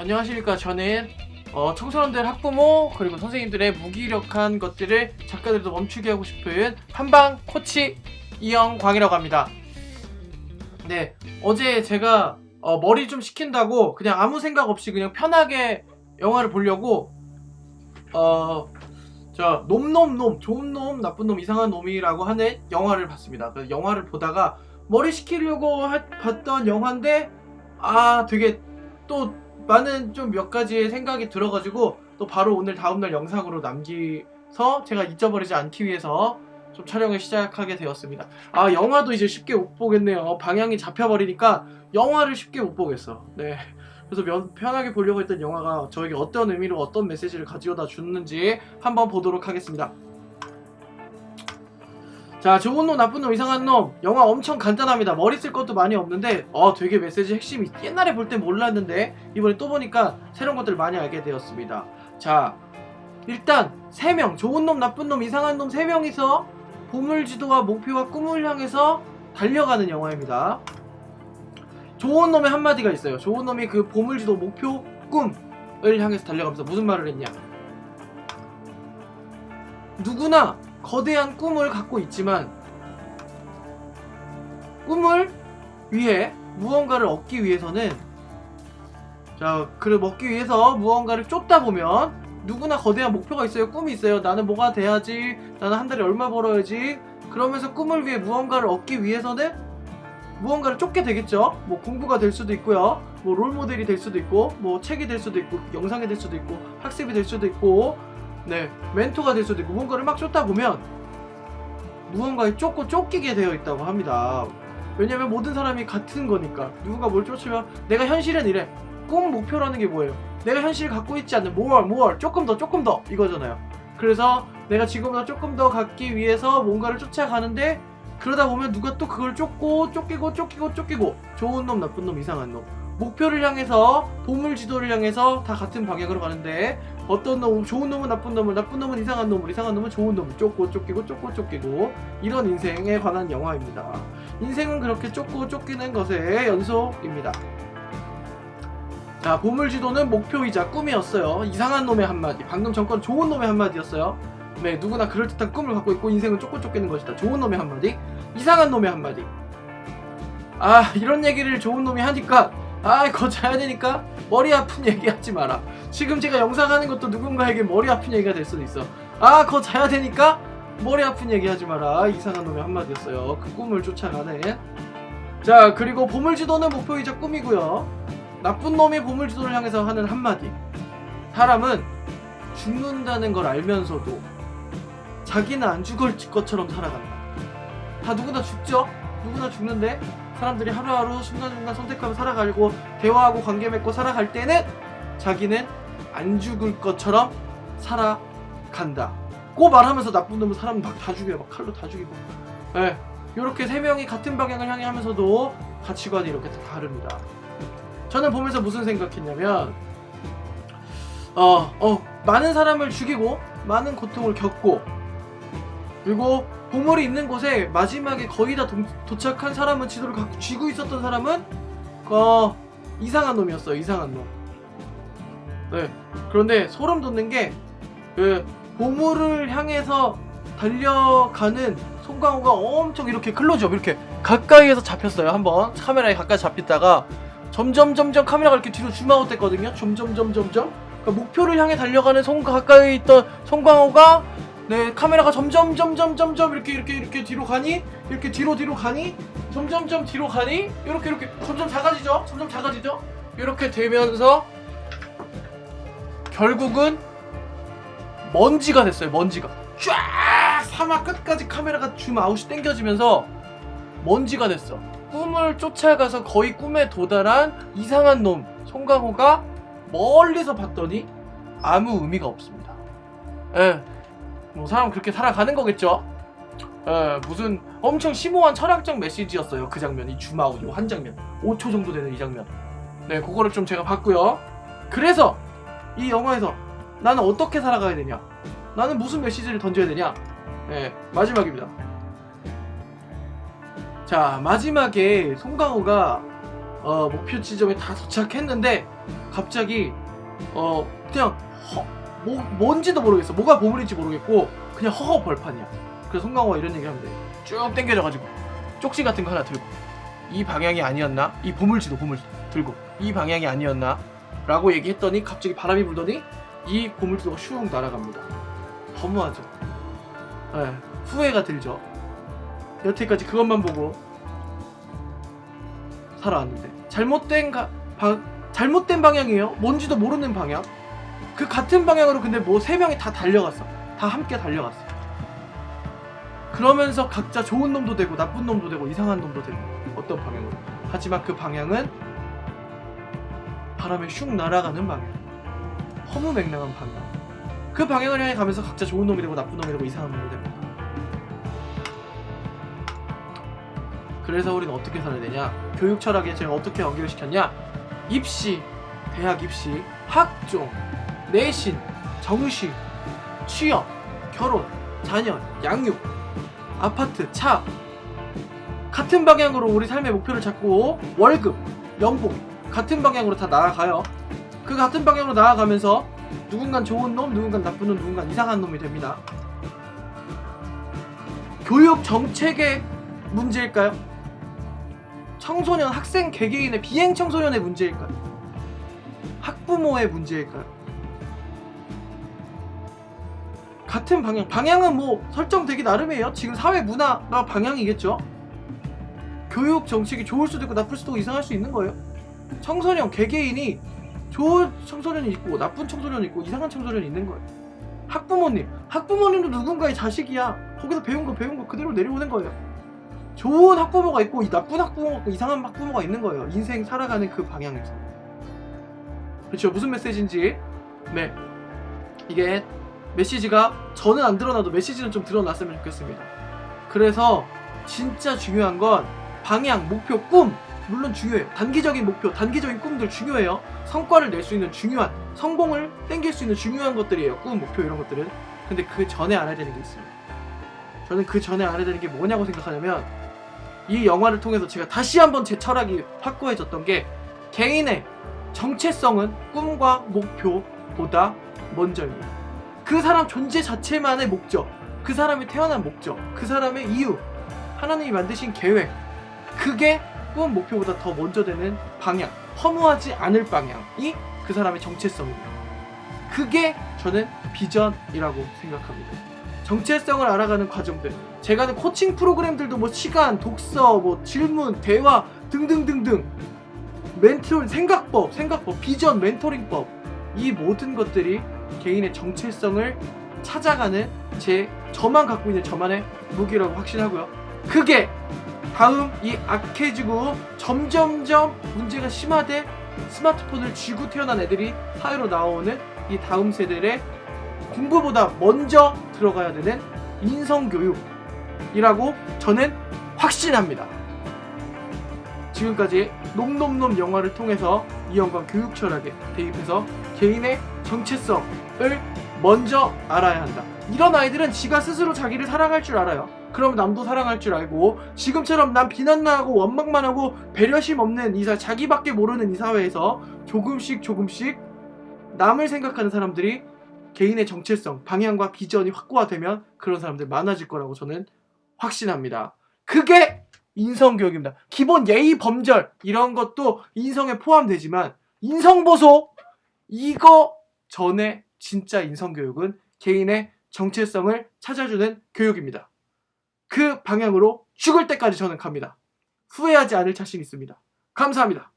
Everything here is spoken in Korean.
안녕하십니까. 저는 어, 청소년들 학부모 그리고 선생님들의 무기력한 것들을 작가들도 멈추게 하고 싶은 한방 코치 이영광이라고 합니다. 네, 어제 제가 어, 머리 좀 식힌다고 그냥 아무 생각 없이 그냥 편하게 영화를 보려고 어, 저 놈놈놈 좋은 놈 나쁜 놈 이상한 놈이라고 하는 영화를 봤습니다. 그 영화를 보다가 머리 식히려고 하- 봤던 영화인데 아 되게 또 많은 좀 몇 가지의 생각이 들어가지고 또 바로 오늘 다음날 영상으로 남기서 제가 잊어버리지 않기 위해서 좀 촬영을 시작하게 되었습니다. 아 영화도 이제 쉽게 못 보겠네요. 방향이 잡혀버리니까 영화를 쉽게 못 보겠어. 네. 그래서 면- 편하게 보려고 했던 영화가 저에게 어떤 의미로 어떤 메시지를 가져다 주는지 한번 보도록 하겠습니다. 자, 좋은 놈, 나쁜 놈, 이상한 놈. 영화 엄청 간단합니다. 머리 쓸 것도 많이 없는데, 어, 되게 메시지 핵심이 옛날에 볼땐 몰랐는데, 이번에 또 보니까 새로운 것들을 많이 알게 되었습니다. 자, 일단, 세명 좋은 놈, 나쁜 놈, 이상한 놈 세명이서 보물지도와 목표와 꿈을 향해서 달려가는 영화입니다. 좋은 놈의 한마디가 있어요. 좋은 놈이 그 보물지도 목표, 꿈을 향해서 달려가면서 무슨 말을 했냐. 누구나 거대한 꿈을 갖고 있지만 꿈을 위해 무언가를 얻기 위해서는 자, 그를 먹기 위해서 무언가를 쫓다 보면 누구나 거대한 목표가 있어요. 꿈이 있어요. 나는 뭐가 돼야지. 나는 한 달에 얼마 벌어야지. 그러면서 꿈을 위해 무언가를 얻기 위해서는 무언가를 쫓게 되겠죠. 뭐 공부가 될 수도 있고요. 뭐 롤모델이 될 수도 있고, 뭐 책이 될 수도 있고, 영상이 될 수도 있고, 학습이 될 수도 있고, 네, 멘토가 될 수도 있고, 무언가를 막 쫓다 보면 무언가에 쫓고 쫓기게 되어 있다고 합니다. 왜냐면 모든 사람이 같은 거니까. 누군가 뭘 쫓으면 내가 현실은 이래. 꿈 목표라는 게 뭐예요? 내가 현실을 갖고 있지 않는 more, more, 조금 더, 조금 더 이거잖아요. 그래서 내가 지금보다 조금 더 갖기 위해서 뭔가를 쫓아가는데 그러다 보면 누가 또 그걸 쫓고 쫓기고 쫓기고 쫓기고 좋은 놈, 나쁜 놈, 이상한 놈. 목표를 향해서 보물 지도를 향해서 다 같은 방향으로 가는데 어떤 놈, 좋은 놈은 나쁜 놈을, 나쁜 놈은 이상한 놈을, 이상한 놈은 좋은 놈을 쫓고 쫓기고 쫓고 쫓기고 이런 인생에 관한 영화입니다. 인생은 그렇게 쫓고 쫓기는 것의 연속입니다. 자, 보물 지도는 목표이자 꿈이었어요. 이상한 놈의 한마디. 방금 전건 좋은 놈의 한마디였어요. 네, 누구나 그럴듯한 꿈을 갖고 있고 인생은 쫓고 쫓기는 것이다. 좋은 놈의 한마디. 이상한 놈의 한마디. 아, 이런 얘기를 좋은 놈이 하니까, 아, 그거 자야 되니까 머리 아픈 얘기 하지 마라. 지금 제가 영상 하는 것도 누군가에게 머리 아픈 얘기가 될 수도 있어. 아, 그거 자야 되니까 머리 아픈 얘기 하지 마라. 이상한 놈의 한마디였어요. 그 꿈을 쫓아가는. 자, 그리고 보물지도는 목표이자 꿈이고요. 나쁜 놈이 보물지도를 향해서 하는 한마디. 사람은 죽는다는 걸 알면서도 자기는 안 죽을 것처럼 살아간다. 다 누구나 죽죠? 누구나 죽는데 사람들이 하루하루 순간순간 선택하며 살아가고 대화하고 관계 맺고 살아갈 때는 자기는 안 죽을 것처럼 살아간다. 고 말하면서 나쁜 놈은 사람 막 다 죽여요. 막 칼로 다 죽이고. 예. 이렇게 세 명이 같은 방향을 향해 하면서도 가치관이 이렇게 다 다릅니다. 저는 보면서 무슨 생각했냐면, 어, 어, 많은 사람을 죽이고, 많은 고통을 겪고, 그리고 보물이 있는 곳에 마지막에 거의 다 도, 도착한 사람은 지도를 갖고 쥐고 있었던 사람은, 어, 이상한 놈이었어요, 이상한 놈. 네. 그런데 소름 돋는 게, 그, 보물을 향해서 달려가는 송강호가 엄청 이렇게 클로즈업, 이렇게 가까이에서 잡혔어요, 한번. 카메라에 가까이 잡혔다가, 점점 점점 카메라가 이렇게 뒤로 줌아웃 됐거든요. 점점 점점 점. 그러니까 목표를 향해 달려가는 송 가까이 있던 송광호가 네 카메라가 점점 점점 점점 이렇게 이렇게 이렇게 뒤로 가니 이렇게 뒤로 뒤로 가니 점점 점 뒤로 가니 이렇게 이렇게 점점 작아지죠. 점점 작아지죠. 이렇게 되면서 결국은 먼지가 됐어요. 먼지가 쫙 사막 끝까지 카메라가 줌 아웃이 당겨지면서 먼지가 됐어. 꿈을 쫓아가서 거의 꿈에 도달한 이상한 놈 송강호가 멀리서 봤더니 아무 의미가 없습니다. 예, 뭐 사람 그렇게 살아가는 거겠죠. 예, 무슨 엄청 심오한 철학적 메시지였어요. 그 장면이 줌아웃 요한 장면, 5초 정도 되는 이 장면. 네, 그거를 좀 제가 봤고요. 그래서 이 영화에서 나는 어떻게 살아가야 되냐? 나는 무슨 메시지를 던져야 되냐? 네, 마지막입니다. 자 마지막에 송강호가 어, 목표 지점에 다 도착했는데 갑자기 어 그냥 허, 뭐, 뭔지도 모르겠어. 뭐가 보물인지 모르겠고 그냥 허허 벌판이야. 그래서 송강호가 이런 얘기 하면 돼 쭉 당겨져가지고 쪽지 같은 거 하나 들고 이 방향이 아니었나? 이 보물지도 보물지도 들고 이 방향이 아니었나? 라고 얘기했더니 갑자기 바람이 불더니 이 보물지도가 슝 날아갑니다. 허무하죠. 예, 후회가 들죠. 여태까지 그것만 보고 살아왔는데. 잘못된 가, 방, 잘못된 방향이에요. 뭔지도 모르는 방향. 그 같은 방향으로 근데 뭐 세 명이 다 달려갔어. 다 함께 달려갔어. 그러면서 각자 좋은 놈도 되고 나쁜 놈도 되고 이상한 놈도 되고 어떤 방향으로. 하지만 그 방향은 바람에 슉 날아가는 방향. 허무맹랑한 방향. 그 방향을 향해 가면서 각자 좋은 놈이 되고 나쁜 놈이 되고 이상한 놈이 되고. 그래서 우리는 어떻게 살아야 되냐? 교육 철학에 제가 어떻게 연결시켰냐? 입시, 대학 입시, 학종, 내신, 정시, 취업, 결혼, 자녀, 양육, 아파트, 차 같은 방향으로 우리 삶의 목표를 잡고 월급, 연봉 같은 방향으로 다 나아가요. 그 같은 방향으로 나아가면서 누군간 좋은 놈, 누군간 나쁜 놈, 누군간 이상한 놈이 됩니다. 교육 정책의 문제일까요? 청소년, 학생 개개인의 비행 청소년의 문제일까요? 학부모의 문제일까요? 같은 방향, 방향은 뭐 설정되기 나름이에요. 지금 사회 문화가 방향이겠죠. 교육 정책이 좋을 수도 있고 나쁠 수도 있고 이상할 수 있는 거예요. 청소년 개개인이 좋은 청소년이 있고 나쁜 청소년이 있고 이상한 청소년이 있는 거예요. 학부모님, 학부모님도 누군가의 자식이야. 거기서 배운 거 배운 거 그대로 내려오는 거예요. 좋은 학부모가 있고 이 나쁜 학부모가 있고 이상한 학부모가 있는 거예요. 인생 살아가는 그 방향에서. 그렇죠. 무슨 메시지인지. 네. 이게 메시지가 저는 안 드러나도 메시지는 좀 드러났으면 좋겠습니다. 그래서 진짜 중요한 건 방향, 목표, 꿈 물론 중요해요. 단기적인 목표, 단기적인 꿈들 중요해요. 성과를 낼 수 있는 중요한 성공을 땡길 수 있는 중요한 것들이에요. 꿈, 목표 이런 것들은. 근데 그 전에 알아야 되는 게 있어요. 저는 그 전에 알아야 되는 게 뭐냐고 생각하냐면 이 영화를 통해서 제가 다시 한번 제 철학이 확고해졌던 게 개인의 정체성은 꿈과 목표보다 먼저입니다. 그 사람 존재 자체만의 목적, 그 사람이 태어난 목적, 그 사람의 이유, 하나님이 만드신 계획, 그게 꿈 목표보다 더 먼저 되는 방향, 허무하지 않을 방향이 그 사람의 정체성입니다. 그게 저는 비전이라고 생각합니다. 정체성을 알아가는 과정들, 제가 하는 코칭 프로그램들도 뭐 시간, 독서, 뭐 질문, 대화 등등등등 멘토 생각법, 생각법, 비전, 멘토링법 이 모든 것들이 개인의 정체성을 찾아가는 제 저만 갖고 있는 저만의 무기라고 확신하고요. 그게 다음 이 악해지고 점점점 문제가 심화돼 스마트폰을 쥐고 태어난 애들이 사회로 나오는 이 다음 세대의 공부보다 먼저 들어가야 되는 인성교육이라고 저는 확신합니다. 지금까지 놈놈놈 영화를 통해서 이영광 교육 철학에 대입해서 개인의 정체성을 먼저 알아야 한다. 이런 아이들은 지가 스스로 자기를 사랑할 줄 알아요. 그럼 남도 사랑할 줄 알고 지금처럼 난 비난만 하고 원망만 하고 배려심 없는 이 사, 자기밖에 모르는 이 사회에서 조금씩 조금씩 남을 생각하는 사람들이 개인의 정체성, 방향과 비전이 확고화되면 그런 사람들 많아질 거라고 저는 확신합니다. 그게 인성교육입니다. 기본 예의 범절 이런 것도 인성에 포함되지만 인성보소 이거 전에 진짜 인성교육은 개인의 정체성을 찾아주는 교육입니다. 그 방향으로 죽을 때까지 저는 갑니다. 후회하지 않을 자신 있습니다. 감사합니다.